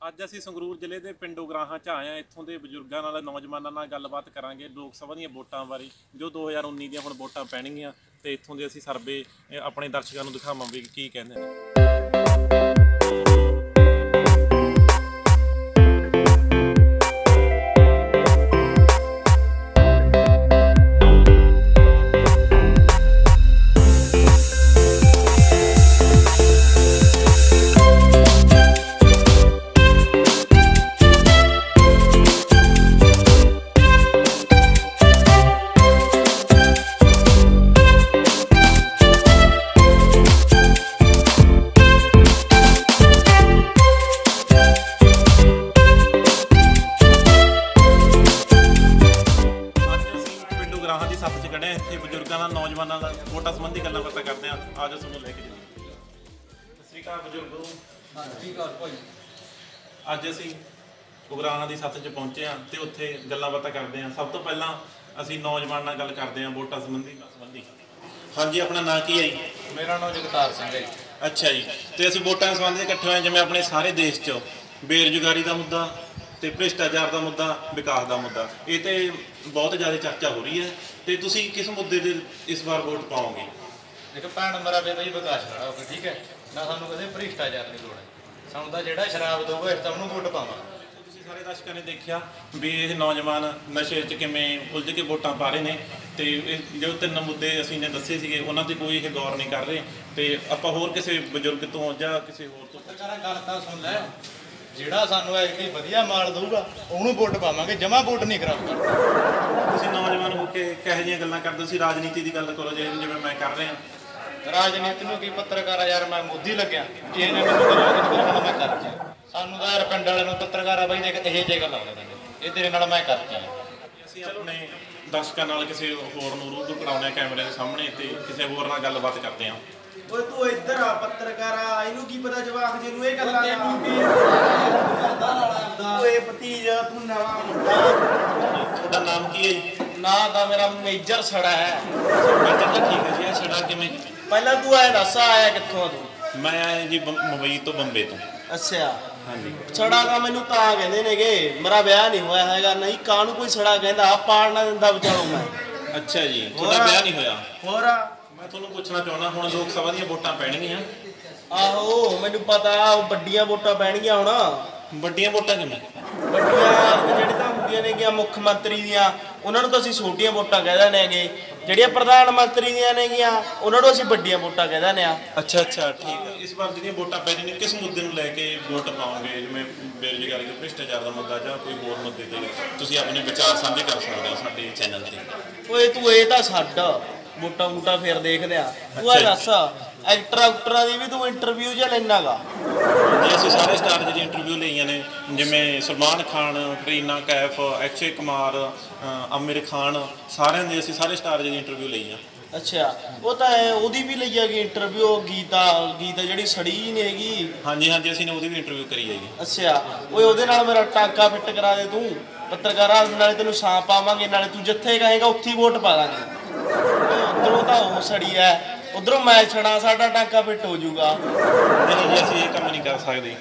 ਅੱਜ ਅਸੀਂ ਸੰਗਰੂਰ ਜ਼ਿਲ੍ਹੇ ਦੇ ਪਿੰਡ ਉਗਰਾਹਾਂ ਚ ਆਏ ਹਾਂ। ਇੱਥੋਂ ਦੇ ਬਜ਼ੁਰਗਾਂ ਨਾਲ, ਨੌਜਵਾਨਾਂ ਨਾਲ ਗੱਲਬਾਤ ਕਰਾਂਗੇ ਲੋਕ ਸਭਾ ਦੀਆਂ ਵੋਟਾਂ ਬਾਰੇ, ਜੋ 2019 ਦੀਆਂ ਹੁਣ ਵੋਟਾਂ ਪੈਣਗੀਆਂ ਤੇ ਇੱਥੋਂ ਦੇ ਅਸੀਂ ਸਰਵੇ ਆਪਣੇ ਦਰਸ਼ਕਾਂ ਨੂੰ ਦਿਖਾਵਾਂਗੇ ਕੀ ਕਹਿੰਦੇ ਨੇ। ਬਜ਼ੁਰਗਾਂ ਨਾਲ ਨੌਜਵਾਨਾਂ ਨਾਲ ਵੋਟਾਂ ਸੰਬੰਧੀ ਗੱਲਾਂ ਬਾਤਾਂ ਕਰਦੇ ਹਾਂ। ਆਜੋ ਤੁਹਾਨੂੰ ਲੈ ਕੇ ਚੱਲੀਏ। ਸਤਿ ਸ਼੍ਰੀ ਅਕਾਲ ਬਜ਼ੁਰਗੋ ਠੀਕ ਆ ਭਾਈ। ਅੱਜ ਅਸੀਂ ਉਗਰਾਹਾਂ ਦੀ ਸੱਥ 'ਚ ਪਹੁੰਚੇ ਹਾਂ ਤੇ ਉੱਥੇ ਗੱਲਾਂ ਬਾਤਾਂ ਕਰਦੇ ਹਾਂ। ਸਭ ਤੋਂ ਪਹਿਲਾਂ ਅਸੀਂ ਨੌਜਵਾਨ ਨਾਲ ਗੱਲ ਕਰਦੇ ਹਾਂ ਵੋਟਾਂ ਸੰਬੰਧੀ ਸੰਬੰਧੀ। ਹਾਂਜੀ ਆਪਣਾ ਨਾਂ ਕੀ ਹੈ ਜੀ? ਮੇਰਾ ਨਾਮ ਜਗਤਾਰ ਸਿੰਘ ਹੈ ਜੀ। ਅੱਛਾ ਜੀ ਤੇ ਅਸੀਂ ਵੋਟਾਂ ਸੰਬੰਧੀ ਇਕੱਠੇ ਹੋਏ ਜਿਵੇਂ ਆਪਣੇ ਸਾਰੇ ਦੇਸ਼ 'ਚ। ਬੇਰੁਜ਼ਗਾਰੀ ਦਾ ਮੁੱਦਾ ਤੇ ਭ੍ਰਿਸ਼ਟਾਚਾਰ ਦਾ ਮੁੱਦਾ ਵਿਕਾਸ ਦਾ ਮੁੱਦਾ। ਇਹ ਤੇ ਬਹੁਤ ਜ਼ਿਆਦਾ ਚਰਚਾ ਹੋ ਰਹੀ ਹੈ ਤੇ ਤੁਸੀਂ ਕਿਸ ਮੁੱਦੇ ਦੇ ਇਸ ਵਾਰ ਵੋਟ ਪਾਓਗੇ? ਇੱਕ ਭੈਣ ਮੇਰਾ ਬੇਬਾ ਜੀ ਵਿਕਾਸ ਖੜਾ ਹੋ ਕੇ ਠੀਕ ਹੈ? ਨਾ ਸਾਨੂੰ ਕਦੇ ਭ੍ਰਿਸ਼ਟਾਚਾਰ ਦੀ ਲੋੜ ਹੈ। ਸਾਨੂੰ ਤਾਂ ਜਿਹੜਾ ਸ਼ਰਾਬ ਦਊਗਾ ਇਸ ਤਾਂ ਉਹਨੂੰ ਵੋਟ ਪਾਵਾਂਗੇ। ਤੁਸੀਂ ਸਾਰੇ ਦਰਸ਼ਕਾਂ ਨੇ ਦੇਖਿਆ ਵੀ ਇਹ ਨੌਜਵਾਨ ਨਸ਼ੇ 'ਚ ਕਿਵੇਂ ਉਲਝ ਕੇ ਵੋਟਾਂ ਪਾ ਰਹੇ ਨੇ ਤੇ ਇਹ ਜੋ ਤਿੰਨ ਮੁੱਦੇ ਅਸੀਂ ਨੇ ਦੱਸੇ ਸੀਗੇ ਉਹਨਾਂ ਤੇ ਕੋਈ ਇਹ ਗੌਰ ਨਹੀਂ ਕਰ ਰਹੇ। ਤੇ ਆਪਾਂ ਹੋਰ ਕਿਸੇ ਬਜ਼ੁਰਗ ਤੋਂ ਜਾਂ ਕਿਸੇ ਹੋਰ ਤੋਂ ਗੱਲ ਤਾਂ ਸੁਣ ਲੈ। ਜਿਹੜਾ ਸਾਨੂੰ ਐਕਟੀ ਵਧੀਆ ਮਾਲ ਦਊਗਾ ਉਹਨੂੰ ਵੋਟ ਪਾਵਾਂਗੇ ਜਮਾ ਵੋਟ ਨਹੀਂ ਕਰਨਾ ਤੁਸੀਂ ਨੌਜਵਾਨ ਹੋ ਕੇ ਕਿਹੋ ਜਿਹੀਆਂ ਗੱਲਾਂ ਕਰਦੇ? ਤੁਸੀਂ ਰਾਜਨੀਤੀ ਦੀ ਗੱਲ ਕਰੋ ਜਿਵੇਂ ਜਿਵੇਂ ਮੈਂ ਕਰ ਰਿਹਾ। ਰਾਜਨੀਤੀ ਨੂੰ ਕੀ ਪੱਤਰਕਾਰ ਆ ਯਾਰ ਮੈਂ ਮੋਦੀ ਲੱਗਿਆ। ਜੇ ਇਹਨੇ ਮੈਨੂੰ ਰਾਜਨੀਤੀ ਮੈਂ ਕਰਤੀ ਸਾਨੂੰ ਤਾਂ ਯਾਰ ਪਿੰਡ ਵਾਲਿਆਂ ਨੂੰ ਪੱਤਰਕਾਰਾ ਬਾਈ ਦੇਖ ਇਹ ਜੇ ਗੱਲ ਆਉਂਦੇ ਨੇ। ਇਹ ਤੇਰੇ ਨਾਲ ਮੈਂ ਕਰਤੀ ਅਸੀਂ ਆਪਣੇ ਦਰਸ਼ਕਾਂ ਨਾਲ ਕਿਸੇ ਹੋਰ ਨੂੰ ਰੂਬਰੂ ਕਰਾਉਣੇ ਕੈਮਰੇ ਦੇ ਸਾਹਮਣੇ ਤੇ ਕਿਸੇ ਹੋਰ ਨਾਲ ਗੱਲਬਾਤ ਕਰਦੇ ਹਾਂ। ਓਏ ਤੂੰ ਇੱਧਰ ਆ ਪੱਤਰਕਾਰ ਆ। ਇਹਨੂੰ ਕੀ ਪਤਾ ਜਵਾਕ ਜੀ ਨੂੰ ਇਹ ਗੱਲਾਂ ਦਾ ਓਏ ਭਤੀਜ ਤੂੰ ਨਵਾਂ ਮੁੰਡਾ। ਤੁਹਾਡਾ ਨਾਮ ਕੀ ਹੈ ਜੀ? ਨਾ ਤਾਂ ਮੇਰਾ ਮੇਜਰ ਸੜਾ ਹੈ। ਮੈਂ ਤਾਂ ਠੀਕ ਹੈ ਜੀ ਇਹ ਛੜਾ ਕਿਵੇਂ? ਪਹਿਲਾਂ ਤੂੰ ਐ ਦੱਸ ਆਇਆ ਕਿੱਥੋਂ ਆ ਤੂੰ? ਮੈਂ ਆਇਆ ਜੀ ਮੁੰਬਈ ਤੋਂ ਬੰਬੇ ਤੋਂ। ਅੱਛਾ। ਹਾਂਜੀ। ਛੜਾ ਤਾਂ ਮੈਨੂੰ ਤਾਂ ਕਹਿੰਦੇ ਨੇਗੇ ਮੇਰਾ ਵਿਆਹ ਨਹੀਂ ਹੋਇਆ ਹੈਗਾ ਨਹੀਂ ਕਾਹਨੂੰ ਕੋਈ ਛੜਾ ਕਹਿੰਦਾ? ਆ ਪਾੜਨਾ ਦਿੰਦਾ ਵਿਚਾਰੋ ਮੈਂ। ਅੱਛਾ ਜੀ ਤੁਹਾਡਾ? ਵਿਆਹ ਨਹੀਂ ਹੋਇਆ? ਹੋਰ ਮੈਂ ਤੁਹਾਨੂੰ ਪੁੱਛਣਾ ਚਾਹੁੰਦਾ ਹੁਣ ਲੋਕ ਸਭਾ ਦੀਆਂ ਵੋਟਾਂ ਪੈਣਗੀਆਂ? ਆਹੋ ਮੈਨੂੰ ਪਤਾ ਉਹ ਵੱਡੀਆਂ ਵੋਟਾਂ ਪੈਣਗੀਆਂ ਹੁਣ। ਵੱਡੀਆਂ ਵੋਟਾਂ ਕਿਵੇਂ? ਵੱਡੀਆਂ ਜਿਹੜੇ ਤਾਂ ਹੁੰਦੀਆਂ ਨੇਗੀਆਂ ਮੁੱਖ ਮੰਤਰੀ ਦੀਆਂ ਉਹਨਾਂ ਨੂੰ ਤਾਂ ਅਸੀਂ ਛੋਟੀਆਂ ਵੋਟਾਂ ਕਹਿ ਦਿੰਦੇ ਹੈਗੇ ਜਿਹੜੀਆਂ ਪ੍ਰਧਾਨ ਮੰਤਰੀ ਦੀਆਂ ਨੇਗੀਆਂ ਉਹਨਾਂ ਨੂੰ ਅਸੀਂ ਵੱਡੀਆਂ ਵੋਟਾਂ ਕਹਿ ਦਿੰਦੇ ਆ। ਅੱਛਾ ਅੱਛਾ ਠੀਕ ਹੈ ਇਸ ਵਾਰ ਜਿਹੜੀਆਂ ਵੋਟਾਂ ਪੈ ਰਹੀਆਂ ਨੇ ਕਿਸ ਮੁੱਦੇ ਨੂੰ ਲੈ ਕੇ ਵੋਟ ਪਾਓਗੇ ਜਿਵੇਂ ਬੇਰੁਜ਼ਗਾਰੀ ਦਾ ਭ੍ਰਿਸ਼ਟਾਚਾਰ ਦਾ ਮੁੱਦਾ ਜਾਂ ਕੋਈ ਹੋਰ ਮੁੱਦੇ ਤੇ ਤੁਸੀਂ ਆਪਣੇ ਵਿਚਾਰ ਸਾਂਝੇ ਕਰ ਸਕਦੇ ਹੋ ਸਾਡੇ ਚੈਨਲ ਤੇ। ਓਏ ਤੂੰ ਇਹ ਤਾਂ ਛੱਡ। ਵੋਟਾਂ ਵੋਟਾਂ ਫੇਰ ਦੇਖਦੇ ਆ। ਤੂੰ ਆ ਦੱਸ ਐਕਟਰ ਐਕਟਰਾਂ ਦੀ ਵੀ ਤੂੰ ਇੰਟਰਵਿਊ ਜਾਂ ਲੈਣਾਗਾ? ਜੀ ਅਸੀਂ ਸਾਰੇ ਸਟਾਰ ਜਿਹੜੀ ਇੰਟਰਵਿਊ ਲਈਆਂ ਨੇ ਜਿਵੇਂ ਸਲਮਾਨ ਖਾਨ ਕਰੀਨਾ ਕੈਫ ਅਕਸ਼ੇ ਕੁਮਾਰ ਅ, ਆਮਿਰ ਖਾਨ ਸਾਰਿਆਂ ਦੀ ਅਸੀਂ ਸਾਰੇ ਸਟਾਰ ਜਿਹੜੀ ਇੰਟਰਵਿਊ ਲਈ ਆ ਅੱਛਾ ਉਹ ਤਾਂ ਹੈ, ਉਹਦੀ ਵੀ ਲਈ ਹੈਗੀ ਇੰਟਰਵਿਊ ਗੀਤਾ ਗੀਤਾ ਜਿਹੜੀ ਸੜੀ ਹੀ ਨਹੀਂ ਹੈਗੀ। ਹਾਂਜੀ ਹਾਂਜੀ ਅਸੀਂ ਨੇ ਉਹਦੀ ਵੀ ਇੰਟਰਵਿਊ ਕਰੀ ਹੈਗੀ। ਅੱਛਾ ਓਏ ਉਹਦੇ ਨਾਲ ਮੇਰਾ ਟਾਂਕਾ ਫਿੱਟ ਕਰਾ ਦੇ ਤੂੰ। ਪੱਤਰਕਾਰਾਂ ਨਾਲੇ ਤੈਨੂੰ ਸਾਂ ਪਾਵਾਂਗੇ ਨਾਲੇ ਤੂੰ ਜਿੱਥੇ ਕਹੇਗਾ ਉੱਥੇ ਵੋਟ ਪਾ ਦਾਂਗੇ। ਉਧਰੋਂ ਤਾਂ ਉਹ ਸੜੀ ਐ। ਉਧਰੋਂ ਮੈਂ ਛੜਾ ਸਾਡਾ ਟਾਂਕਾ ਫਿੱਟ ਹੋ ਜਾਊਗਾ। ਨਹੀਂ ਜੀ ਅਸੀਂ ਇਹ ਕੰਮ ਨਹੀਂ ਕਰ ਸਕਦੇ।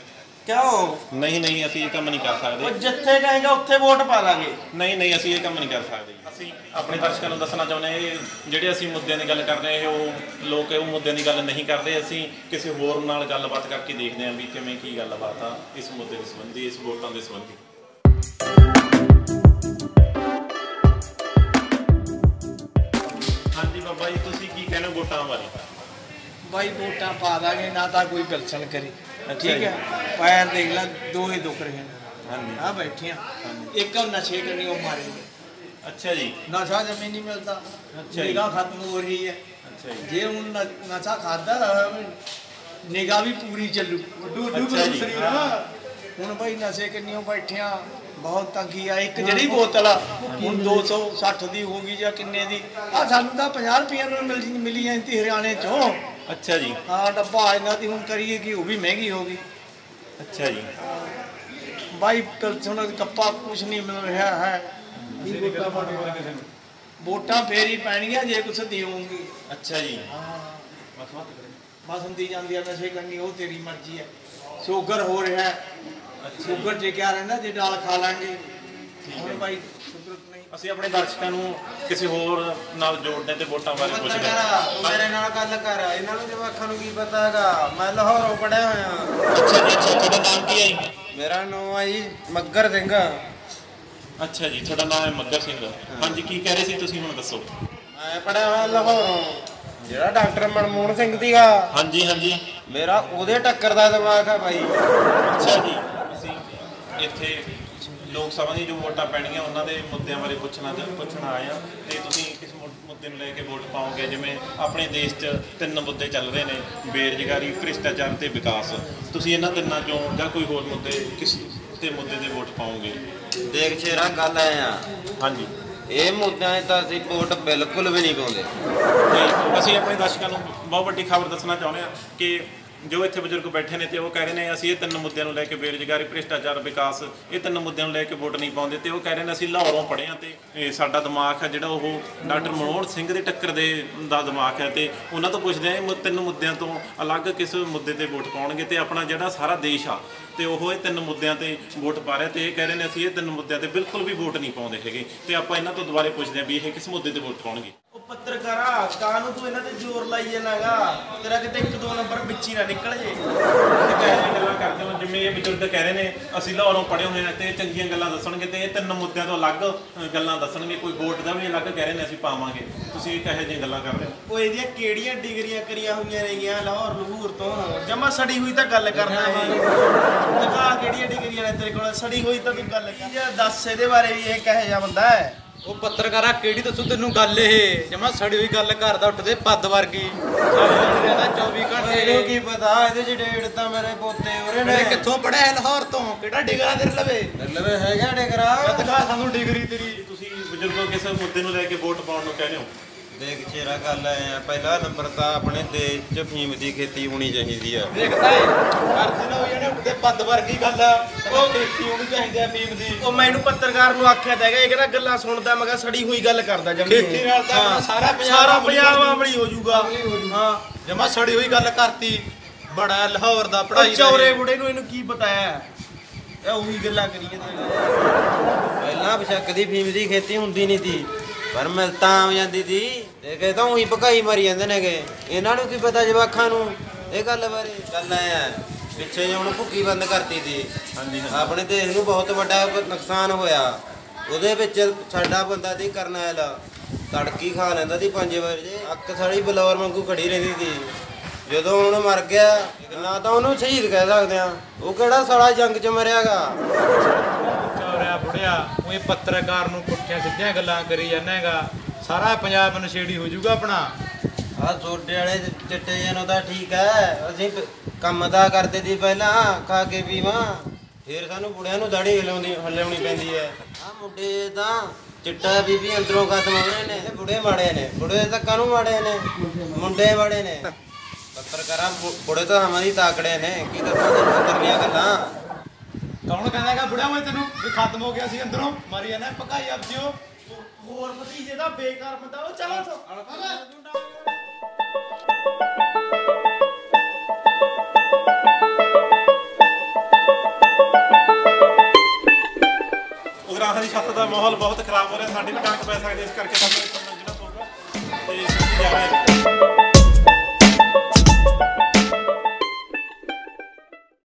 ਕਿਉਂ? ਨਹੀਂ ਨਹੀਂ ਅਸੀਂ ਇਹ ਕੰਮ ਨਹੀਂ ਕਰ ਉਹ ਸਕਦੇ ਜਿੱਥੇ ਕਹੇਗਾ ਉੱਥੇ ਵੋਟ ਪਾ ਦਾਂਗੇ ਨਹੀਂ ਨਹੀਂ ਅਸੀਂ ਇਹ ਕੰਮ ਨਹੀਂ ਕਰ ਸਕਦੇ ਅਸੀਂ ਆਪਣੇ ਦਰਸ਼ਕਾਂ ਨੂੰ ਦੱਸਣਾ ਚਾਹੁੰਦੇ ਹਾਂ ਇਹ ਜਿਹੜੇ ਅਸੀਂ ਮੁੱਦਿਆਂ ਦੀ ਗੱਲ ਕਰ ਰਹੇ ਹਾਂ ਉਹ ਲੋਕ ਉਹ ਮੁੱਦਿਆਂ ਦੀ ਗੱਲ ਨਹੀਂ ਕਰਦੇ। ਅਸੀਂ ਕਿਸੇ ਹੋਰ ਨਾਲ ਗੱਲਬਾਤ ਕਰਕੇ ਦੇਖਦੇ ਹਾਂ ਵੀ ਕਿਵੇਂ ਕੀ ਗੱਲਬਾਤ ਆ ਇਸ ਮੁੱਦੇ ਦੇ ਸੰਬੰਧੀ ਇਸ ਵੋਟਾਂ ਦੇ ਸੰਬੰਧੀ। ਵੋਟਾਂ ਬਾਰੇ? ਬਾਈ ਵੋਟਾਂ ਪਾ ਦਾਂਗੇ ਨਾ ਤਾਂ ਕੋਈ ਗਲਸਨ ਕਰੇ। ਠੀਕ। ਹੈ? ਪੈਰ ਦੇਖ ਲੈ ਦੋ ਹੀ ਦੁੱਖ ਰਹੇ ਨੇ। ਆ ਬੈਠੀਆਂ। ਇੱਕ ਨਸ਼ੇ ਕਰਨੀ ਉਹ ਮਾਰੇ ਅੱਛਾ ਜੀ। ਨਸ਼ਾ ਜਮੀ ਨਹੀਂ ਮਿਲਦਾ। ਅੱਛਾ ਜੀ। ਨਿਗਾਹ ਖਤਮ ਹੋ ਰਹੀ ਹੈ। ਅੱਛਾ ਜੀ। ਜੇ ਹੁਣ ਨਸ਼ਾ ਖਾਦਾ ਨਿਗਾਹ ਵੀ ਪੂਰੀ ਚੱਲੂ। ਡੂ ਡੂ। ਸਰੀਰ। ਹੁਣ ਬਾਈ ਨਸ਼ੇ ਕਰਨੀਓ ਬੈਠਿਆਂ। ਬਹੁਤ ਤੰਗੀ ਆ ਇੱਕ ਜਿਹੜੀ ਬੋਤਲ ਆ ਹੁਣ 260 ਦੀ ਹੋ ਗਈ ਜਾਂ ਕਿੰਨੇ ਦੀ ਆ ਸਾਨੂੰ ਤਾਂ 50 ਰੁਪਏ ਨੂੰ ਮਿਲ ਮਿਲੀ ਜਾਂਦੀ ਹਰਿਆਣੇ ਚੋਂ। ਅੱਛਾ ਜੀ। ਹਾਂ ਡੱਬਾ ਇਹਨਾਂ ਦੀ ਹੁਣ ਕਰੀਏ ਕਿ ਉਹ ਵੀ ਮਹਿੰਗੀ ਹੋ ਗਈ। ਅੱਛਾ ਜੀ। ਬਾਈ ਸੁਣ ਕੱਪਾ ਕੁਛ ਨਹੀਂ ਮਿਲ ਰਿਹਾ ਹੈ। ਵੋਟਾਂ ਫੇਰ ਹੀ ਪੈਣਗੀਆਂ ਜੇ ਕੁਛ ਦਿਓਗੇ। ਅੱਛਾ ਜੀ। ਬਸ ਹੁੰਦੀ ਜਾਂਦੀ ਆ ਨਸ਼ੇ ਕਰਨੀ ਉਹ ਤੇਰੀ ਮਰਜ਼ੀ ਹੈ ਸ਼ੂਗਰ ਹੋ ਰਿਹਾ। ਹੈ ਸ਼ੂਗਰ ਜੇ ਕਿਆ ਰਹਿੰਦਾ ਜੇ ਦਾਲ ਖਾ ਲਾਂਗੇ। ਹੁਣ ਭਾਈ ਸ਼ੂਗਰ ਨਹੀਂ। ਅਸੀਂ ਆਪਣੇ ਦਰਸ਼ਕਾਂ ਨੂੰ ਕਿਸੇ ਹੋਰ ਨਾਲ ਜੋੜਨੇ ਤੇ ਵੋਟਾਂ ਬਾਰੇ ਪੁੱਛਦੇ। ਪੱਤਰਕਾਰਾ ਮੇਰੇ ਨਾਲ ਗੱਲ ਕਰ। ਇਹਨਾਂ ਨੂੰ ਜਵਾਖਾਂ ਨੂੰ ਕੀ ਪਤਾ ਹੈਗਾ? ਮੈਂ ਲਾਹੌਰੋਂ ਪੜਿਆ ਹੋਇਆ। ਅੱਛਾ ਜੀ ਅੱਛਾ। ਤੁਹਾਡਾ ਨਾਮ ਕੀ ਹੈ ਜੀ? ਮੇਰਾ ਨਾਮ ਹੈ ਜੀ ਮੱਗਰ ਸਿੰਘ। ਅੱਛਾ ਜੀ ਤੁਹਾਡਾ ਨਾਮ ਹੈ ਮੱਗਰ ਸਿੰਘ। ਹਾਂਜੀ ਕੀ ਕਹਿ ਰਹੇ ਸੀ ਤੁਸੀਂ ਹੁਣ ਦੱਸੋ? ਮੈਂ ਪੜਿਆ ਹੋਇਆ ਲਾਹੌਰੋਂ। ਜਿਹੜਾ ਡਾਕਟਰ ਮਨਮੋਹਨ ਸਿੰਘ ਸੀਗਾ। ਹਾਂਜੀ ਹਾਂਜੀ। ਮੇਰਾ ਉਹਦੇ ਟੱਕਰ ਦਾ ਦਿਮਾਗ ਆ ਭਾਈ। ਅੱਛਾ ਜੀ। ਇੱਥੇ ਲੋਕ ਸਭਾ ਦੀ ਜੋ ਵੋਟਾਂ ਪੈਣਗੀਆਂ ਉਹਨਾਂ ਦੇ ਮੁੱਦਿਆਂ ਬਾਰੇ ਪੁੱਛਣਾ ਪੁੱਛਣਾ ਆਏ ਆ ਤੇ ਤੁਸੀਂ ਕਿਸ ਮੁੱਦੇ ਨੂੰ ਲੈ ਕੇ ਵੋਟ ਪਾਓਗੇ? ਜਿਵੇਂ ਆਪਣੇ ਦੇਸ਼ 'ਚ ਤਿੰਨ ਮੁੱਦੇ ਚੱਲ ਰਹੇ ਨੇ ਬੇਰੁਜ਼ਗਾਰੀ ਭ੍ਰਿਸ਼ਟਾਚਾਰ ਤੇ ਵਿਕਾਸ। ਤੁਸੀਂ ਇਹਨਾਂ ਤਿੰਨਾਂ ਚੋਂ ਜਾਂ ਕੋਈ ਹੋਰ ਮੁੱਦੇ ਕਿਸ ਤੇ ਮੁੱਦੇ ਤੇ ਵੋਟ ਪਾਓਗੇ? ਦੇਖ ਸ਼ੇਰਾ ਗੱਲ ਐ ਆ। ਹਾਂਜੀ। ਇਹ ਮੁੱਦਿਆਂ 'ਚ ਤਾਂ ਅਸੀਂ ਵੋਟ ਬਿਲਕੁਲ ਵੀ ਨਹੀਂ ਪਾਉਂਦੇ। ਤੇ ਅਸੀਂ ਆਪਣੇ ਦਰਸ਼ਕਾਂ ਨੂੰ ਬਹੁਤ ਵੱਡੀ ਖਬਰ ਦੱਸਣਾ ਚਾਹੁੰਦੇ ਹਾਂ ਕਿ ਜੋ ਇੱਥੇ ਬਜ਼ੁਰਗ ਬੈਠੇ ਨੇ ਤੇ ਉਹ ਕਹਿ ਰਹੇ ਨੇ, ਅਸੀਂ ਇਹ ਤਿੰਨ ਮੁੱਦਿਆਂ ਨੂੰ ਲੈ ਕੇ ਬੇਰੁਜ਼ਗਾਰੀ, ਭ੍ਰਿਸ਼ਟਾਚਾਰ ਵਿਕਾਸ, ਇਹ ਤਿੰਨ ਮੁੱਦਿਆਂ ਨੂੰ ਲੈ ਕੇ ਵੋਟ ਨਹੀਂ ਪਾਉਂਦੇ ਤੇ ਉਹ ਕਹਿ ਰਹੇ ਨੇ, ਅਸੀਂ ਲਾਹੌਰੋਂ ਪੜ੍ਹੇ ਹਾਂ ਤੇ ਇਹ ਸਾਡਾ ਦਿਮਾਗ ਹੈ ਜਿਹੜਾ ਉਹ ਡਾਕਟਰ ਮਨਮੋਹਨ ਸਿੰਘ ਦੇ ਟੱਕਰ ਦੇ ਦਾ ਦਿਮਾਗ ਹੈ ਤੇ ਉਹਨਾਂ ਤੋਂ ਪੁੱਛਦੇ ਆ ਇਹ ਮੁ- ਤਿੰਨ ਮੁੱਦਿਆਂ ਤੋਂ ਅਲੱਗ ਕਿਸ ਮੁੱਦੇ ਤੇ ਵੋਟ ਪਾਉਣਗੇ ਤੇ ਆਪਣਾ ਜਿਹੜਾ ਸਾਰਾ ਦੇਸ਼ ਆ ਤੇ ਉਹ ਇਹ ਤਿੰਨ ਮੁੱਦਿਆਂ ਤੇ ਵੋਟ ਪਾ ਰਿਹਾ ਤੇ ਇਹ ਕਹਿ ਰਹੇ ਨੇ, ਅਸੀਂ ਇਹ ਤਿੰਨ ਮੁੱਦਿਆਂ ਤੇ ਬਿਲਕੁਲ ਵੀ ਵੋਟ ਨਹੀਂ ਪਾਉਂਦੇ ਹੈਗੇ ਤੇ ਆਪਾਂ ਇਹਨਾਂ ਤੋਂ ਦੁਬਾਰੇ ਪੁੱਛਦੇ ਹਾਂ ਵੀ ਇਹ ਕਿਸ ਮੁੱਦੇ ਤੇ ਵੋਟ ਪਾਉਣਗੇ। ਉਹ ਪੱਤਰਕਾਰਾ ਕਾਹਨੂੰ ਤੂੰ ਇਹਨਾਂ ਤੇ ਜ਼ੋਰ ਲਾਈ ਜਾਣਾਗਾ। ਤੇਰਾ ਕਿਤੇ ਇੱਕ ਦੋ ਨੰਬਰ ਵਿੱਚ ਹੀ ਨਾ ਨਿਕਲ ਜੇ। ਕਹਿ ਗੱਲਾਂ ਕਰਦੇ ਹੋ ਜਿਵੇਂ ਇਹ ਬਜ਼ੁਰਗ ਕਹਿ ਰਹੇ ਨੇ ਅਸੀਂ ਲਾਹੌਰੋਂ ਪੜ੍ਹੇ ਹੋਏ ਹਾਂ ਤੇ ਇਹ ਚੰਗੀਆਂ ਗੱਲਾਂ ਦੱਸਣਗੇ ਤੇ ਇਹ ਤਿੰਨ ਮੁੱਦਿਆਂ ਤੋਂ ਅਲੱਗ ਅ, ਗੱਲਾਂ ਦੱਸਣਗੇ। ਕੋਈ ਵੋਟ ਦਾ ਵੀ ਅਲੱਗ ਕਹਿ ਰਹੇ ਨੇ ਅਸੀਂ ਪਾਵਾਂਗੇ। ਤੁਸੀਂ ਕਿਹੋ ਜਿਹੀਆਂ ਗੱਲਾਂ ਕਰ ਰਹੇ ਹੋ? ਉਹ ਇਹਦੀਆਂ ਕਿਹੜੀਆਂ ਡਿਗਰੀਆਂ ਕਰੀਆਂ ਹੋਈਆਂ ਨੇਗੀਆਂ ਲਾਹੌਰ ਲਹੂਰ ਤੋਂ? ਜਮਾ ਸੜੀ ਹੋਈ ਤਾਂ ਗੱਲ ਕਰਨਾ ਇਹ। ਦਿਖਾ ਕਿਹੜੀਆਂ ਡਿਗਰੀਆਂ ਨੇ ਤੇਰੇ ਕੋਲ ਸੜੀ ਹੋਈ ਤਾਂ ਤੂੰ ਗੱਲ ਕਰ। ਜਾਂ ਦੱਸ ਇਹਦੇ ਬਾਰੇ ਵੀ ਇਹ ਕਹੇ ਜਾ ਬੰਦਾ ਹੈ? ਉਹ ਪੱਤਰਕਾਰਾ ਕਿਹੜੀ ਦੱਸੂ ਤੈਨੂੰ ਗੱਲ ਇਹ? ਜਮਾ ਸੜੀ ਹੋਈ ਗੱਲ ਕਰਦਾ ਉੱਠਦੇ ਪੱਦ ਵਰਗੀ। ਰਹਿੰਦਾ 24 ਇਹਨੂੰ ਘੰਟੇ ਕੀ ਪਤਾ ਇਹਦੇ 'ਚ ਡੇਢ ਤਾਂ ਮੇਰੇ ਪੋਤੇ ਉਰੇ ਨੇ। ਇਹਨੇ ਕਿੱਥੋਂ ਪੜਿਆ ਲਾਹੌਰ ਤੋਂ? ਕਿਹੜਾ ਡਿਗਰਾ ਤੇਰੇ ਲਵੇ? ਲਵੇ ਹੈਗਾ ਡੇਗਰਾ। ਦਿਖਾ ਸਾਨੂੰ ਡਿਗਰੀ ਤੇਰੀ। ਤੁਸੀਂ ਬਜ਼ੁਰਗੋ ਕਿਸੇ ਮੁੱਦੇ ਨੂੰ ਲੈ ਕੇ ਵੋਟ ਪਾਉਣ ਨੂੰ ਕਹਿ ਰਹੇ ਹੋ। ਦੇਖ ਚੇਰਾ ਗੱਲ ਐ ਆ। ਪਹਿਲਾ ਨੰਬਰ ਤਾਂ ਆਪਣੇ ਦੇਸ਼ 'ਚ ਫੀਮ ਦੀ ਖੇਤੀ ਹੋਣੀ ਚਾਹੀਦੀ ਆ। ਦੇਖਦਾ ਏ ਕਰਦੇ ਨਾ ਹੋਈ ਇਹਨੇ ਉੱਠਦੇ ਪੱਦ ਵਰਗੀ ਗੱਲ ਉਹ ਖੇਤੀ ਹੋਣੀ ਚਾਹੀਦੀ ਆ ਫੀਮ ਦੀ। ਉਹ ਮੈਨੂੰ ਪੱਤਰਕਾਰ ਨੂੰ ਆਖਿਆ ਤਾਂ ਹੈਗਾ ਇਹ ਕਹਿੰਦਾ ਗੱਲਾਂ ਸੁਣਦਾ ਮੈਂ ਕਿਹਾ ਸੜੀ ਹੋਈ ਗੱਲ ਕਰਦਾ ਜਮੀ ਖੇਤੀ ਨਾਲ ਤਾਂ ਆਪਣਾ ਸਾਰਾ ਪੰਜਾਬ ਸਾਰਾ ਅਮਲੀ ਪੰਜਾਬ ਹੋ ਜੂ। ਆਮਲੀ ਹੋ ਜਾਊਗਾ ਹਾਂ ਜਮਾ ਸੜੀ ਹੋਈ ਗੱਲ ਕਰਤੀ। ਬੜਾ ਲਾਹੌਰ ਦਾ ਉਹ ਪੜਾਈ ਚੌਰੇ ਬੁੜੇ ਨੂੰ ਇਹਨੂੰ ਕੀ ਪਤਾ ਹੈ? ਇਹ ਉਹੀ ਗੱਲਾਂ ਕਰੀ ਜਾਂਦਾ ਪਹਿਲਾਂ ਬਸ਼ੱਕ ਦੀ ਫੀਮ ਦੀ ਖੇਤੀ ਹੁੰਦੀ ਨਹੀਂ ਸੀ। ਪਰ ਮਿਲਤਾਂ ਆ ਜਾਂਦੀ ਸੀ। ਦੇਖੇ ਤਾਂ ਉਹੀ ਭਕਾਈ ਮਾਰੀ ਜਾਂਦੇ ਨੇਗੇ। ਇਹਨਾਂ ਨੂੰ ਕੀ ਪਤਾ ਜਵਾਖਾਂ ਨੂੰ? ਇਹ ਗੱਲ ਬਾਰੇ। ਗੱਲ ਐ ਆ ਪਿੱਛੇ ਜੇ ਉਹਨੂੰ ਭੁੱਕੀ ਬੰਦ ਕਰਤੀ ਸੀ। ਹਾਂਜੀ ਆਪਣੇ ਦੇਸ਼ ਨੂੰ ਬਹੁਤ ਵੱਡਾ ਨੁਕਸਾਨ ਹੋਇਆ। ਉਹਦੇ ਵਿੱਚ ਸਾਡਾ ਬੰਦਾ ਦੀ ਕਰਨੈਲ। ਤੜਕੀ ਖਾ ਲੈਂਦਾ ਸੀ 5 ਵਜੇ ਅੱਖ ਸਾਲੀ ਬਲੌਰ ਵਾਂਗੂ ਖੜੀ ਰਹਿੰਦੀ ਸੀ। ਜਦੋਂ ਹੁਣ ਮਰ ਗਿਆ ਨਾ ਤਾਂ ਉਹਨੂੰ ਸ਼ਹੀਦ ਕਹਿ ਸਕਦੇ ਆ ਉਹ ਕਿਹੜਾ ਸਾਲਾ ਜੰਗ 'ਚ ਮਰਿਆਗਾ? ਚੌਰਿਆ ਬੁੜਿਆ ਪੱਤਰਕਾਰ ਨੂੰ ਪੁੱਠੀਆਂ ਸਿੱਧੀਆਂ ਗੱਲਾਂ ਕਰੀ ਜਾਂਦਾ ਹੈਗਾ ਸਾਰਾ ਪੰਜਾਬ ਨਸ਼ੇੜੀ ਹੋ ਜਾਊਗਾ ਆਪਣਾ। ਆ ਸੋਡੇ ਵਾਲੇ ਚਿੱਟੇ ਜਿਹਨੂੰ ਤਾਂ ਠੀਕ ਹੈ ਅਸੀਂ ਕੰਮ ਤਾਂ ਕਰਦੇ ਸੀ ਪਹਿਲਾਂ, ਖਾ ਕੇ ਪੀਵਾਂ। ਫੇਰ ਸਾਨੂੰ ਬੁੜਿਆਂ ਨੂੰ ਦਾੜੀ ਹਿਲਾਉਂਦੀ ਹਿਲਾਉਣੀ ਪੈਂਦੀ ਹੈ ਆ ਮੁੰਡੇ ਤਾਂ ਚਿੱਟਾ ਬੀਬੀ ਅੰਦਰੋਂ ਖਤਮ ਹੋ ਰਹੇ ਨੇ ਤੇ ਬੁੜੇ ਮਾੜੇ ਨੇ। ਬੁੜੇ ਤਾਂ ਕਾਹਨੂੰ ਮਾੜੇ ਨੇ? ਮੁੰਡੇ ਮਾੜੇ ਨੇ। ਪੱਤਰਕਾਰਾਂ, ਬੁ- ਬੁੜੇ ਤਾਂ ਹਮਾਰੀ ਤਾਕੜੇ ਨੇ। ਕੀ ਦੱਸਾਂ ਤੈਨੂੰ ਅੰਦਰਲੀਆਂ ਗੱਲਾਂ। ਕੌਣ ਕਹਿੰਦਾ ਹੈਗਾ ਬੁੜਿਆ ਮੈਂ ਤੈਨੂੰ ਵੀ ਖਤਮ ਹੋ ਗਿਆ ਸੀ ਅੰਦਰੋਂ। ਮਾਰੀ ਜਾਂਦਾ ਪਕਾਈ ਆਪਜਿਓ ਹੋਰ ਭਤੀਜੇ ਦਾ ਬੇਕਾਰ ਬੰਦਾ ਉਹ ਚਲੋ ਉਗਰਾਹਾਂ ਦੀ ਛੱਤ ਦਾ ਮਾਹੌਲ ਬਹੁਤ ਖਰਾਬ ਹੋ ਰਿਹਾ ਸਾਡੇ ਵੀ ਟਾਂਕ ਪੈ ਸਕਦੇ ਇਸ ਕਰਕੇ ਸਾਨੂੰ ਸਮਝਣਾ ਪਊਗਾ ਤੇ ਅਸੀਂ ਜਾ ਰਹੇ ਹਾਂ।